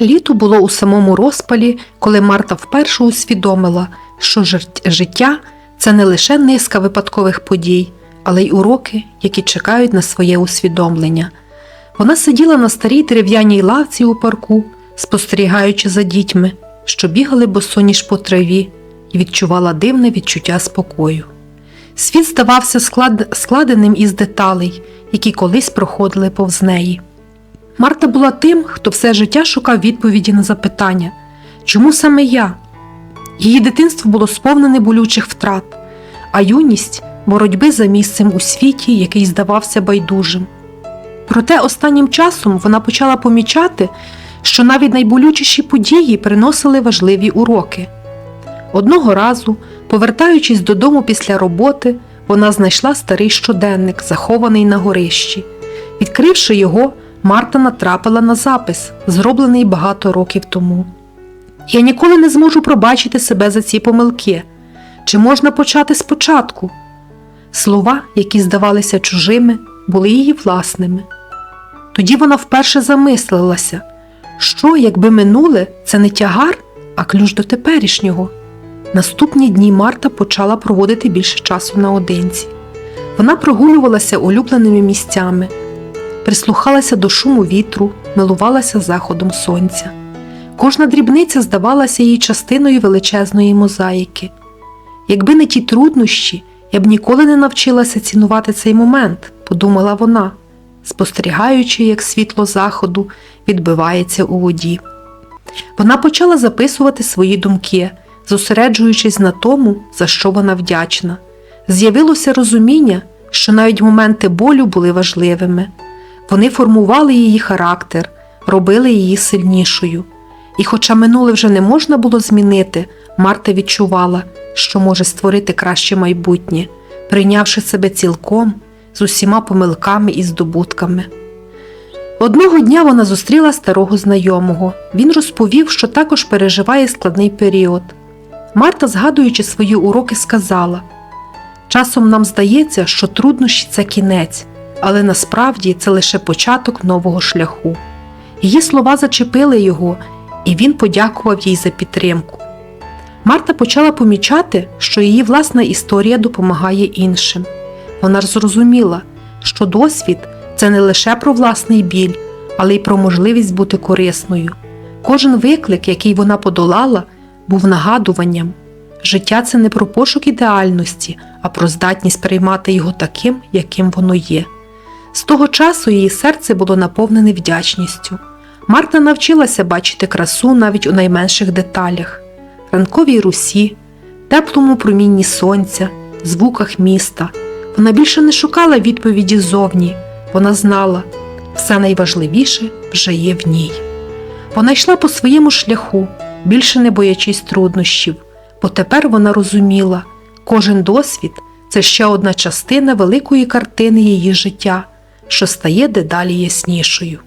Літо було у самому розпалі, коли Марта вперше усвідомила, що життя це не лише низка випадкових подій, але й уроки, які чекають на своє усвідомлення. Вона сиділа на старій дерев'яній лавці у парку, спостерігаючи за дітьми, що бігали босоніж по траві, і відчувала дивне відчуття спокою. Світ здавався склад... складеним із деталей, які колись проходили повз неї. Марта була тим, хто все життя шукав відповіді на запитання, чому саме я? Її дитинство було сповнене болючих втрат, а юність боротьби за місцем у світі, який здавався байдужим. Проте останнім часом вона почала помічати, що навіть найболючіші події приносили важливі уроки. Одного разу, повертаючись додому після роботи, вона знайшла старий щоденник, захований на горищі. Відкривши його, Марта натрапила на запис, зроблений багато років тому. Я ніколи не зможу пробачити себе за ці помилки. Чи можна почати спочатку? Слова, які здавалися чужими, були її власними. Тоді вона вперше замислилася, що, якби минуле це не тягар, а ключ до теперішнього. Наступні дні Марта почала проводити більше часу наодинці. Вона прогулювалася улюбленими місцями, прислухалася до шуму вітру, милувалася заходом сонця. Кожна дрібниця здавалася їй частиною величезної мозаїки. Якби не ті труднощі, я б ніколи не навчилася цінувати цей момент, подумала вона, спостерігаючи, як світло заходу відбивається у воді. Вона почала записувати свої думки, зосереджуючись на тому, за що вона вдячна. З'явилося розуміння, що навіть моменти болю були важливими. Вони формували її характер, робили її сильнішою. І хоча минуле вже не можна було змінити, Марта відчувала, що може створити краще майбутнє, прийнявши себе цілком з усіма помилками і здобутками. Одного дня вона зустріла старого знайомого. Він розповів, що також переживає складний період. Марта, згадуючи свої уроки, сказала: Часом нам здається, що труднощі це кінець, але насправді це лише початок нового шляху. Її слова зачепили його, і він подякував їй за підтримку. Марта почала помічати, що її власна історія допомагає іншим. Вона ж зрозуміла, що досвід це не лише про власний біль, але й про можливість бути корисною. Кожен виклик, який вона подолала, був нагадуванням. Життя це не про пошук ідеальності, а про здатність приймати його таким, яким воно є. З того часу її серце було наповнене вдячністю. Марта навчилася бачити красу навіть у найменших деталях ранковій русі, теплому промінні сонця, звуках міста. Вона більше не шукала відповіді ззовні. Вона знала, все найважливіше вже є в ній. Вона йшла по своєму шляху, більше не боячись труднощів, бо тепер вона розуміла, кожен досвід це ще одна частина великої картини її життя, що стає дедалі яснішою.